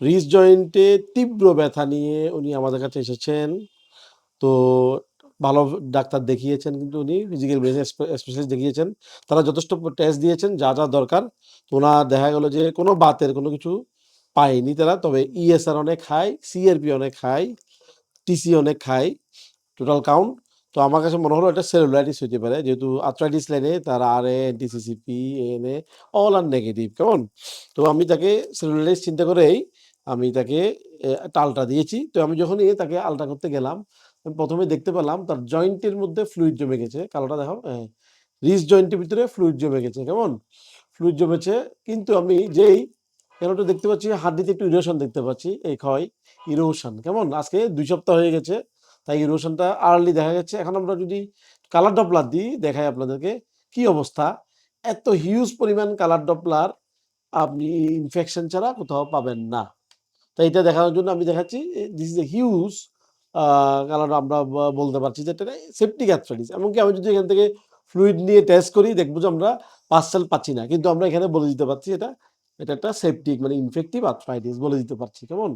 রিস জয়েন্টে তীব্র ব্যথা নিয়ে উনি আমাদের কাছে এসেছেন। তো ভালো ডাক্তার দেখিয়েছেন কিন্তু উনি ফিজিক্যাল ব্রেন স্পেশালিস্ট দেখিয়েছেন। তারা যথেষ্ট টেস্ট দিয়েছেন যা, যা দরকার। তো উনার দেখা গেল যে কোনো বাতের কোনো কিছু পায়নি তারা। তবে ইএসআর অনেক হাই, সিআরপি অনেক হাই, টিসি অনেক হাই, টোটাল কাউন্ট। তো আমার কাছে মনে হলো এটা সেলুলাইটিস হইতে পারে। যেহেতু আর্থ্রাইটিস লাইনে তার আর RA, anti CCP, ANA all are negative কেমন? তো আমি তাকে সেলুলাইটিস চিন্তা করেই আমি তাকে এ আল্ট্রা দিয়েছি। তো আমি যখনই তাকে আলটা করতে গেলাম, ১ম দেখতে পেলাম তার জয়েন্টের মধ্যে ফ্লুইড জমে গেছে। কালোটা দেখো হ্যাঁ। রিস জয়েন্টের ভিতরে ফ্লুইড জমে গেছে। কেমন? ফ্লুইড জমেছে কিন্তু আমি যেই একটু দেখতে পাচ্ছি হাড্ডিতে একটু ইরোশন দেখতে পাচ্ছি। এই ক্ষয়, ইরোশন কেমন? আজকে দুই সপ্তাহ হয়ে গেছে। তাই ইরোশনটা আর্লি দেখা যাচ্ছে। এখন আমরা যদি কালার ডপলার দিই, দেখাই আপনাদেরকে কি অবস্থা। এত হিউজ পরিমাণ কালার ডপলার আপনি ইনফেকশন ছাড়া কোথাও পাবেন না। তো এটা দেখানোর জন্য আমি দেখাচ্ছি দিস ইজ এ হিউজ কারণ আমরা বলতে পারছি যে এটা সেপটিক আর্থ্রাইটিস। এমনকি আমি যদি এখান থেকে ফ্লুইড নিয়ে টেস্ট করি দেখব যে আমরা পার্সেল পাচ্ছি না। কিন্তু আমরা এখানে বলে দিতে পারছি এটা, এটা একটা সেপটিক মানে ইনফেক্টিভ আর্থ্রাইটিস বলে দিতে পারছি। কেমন?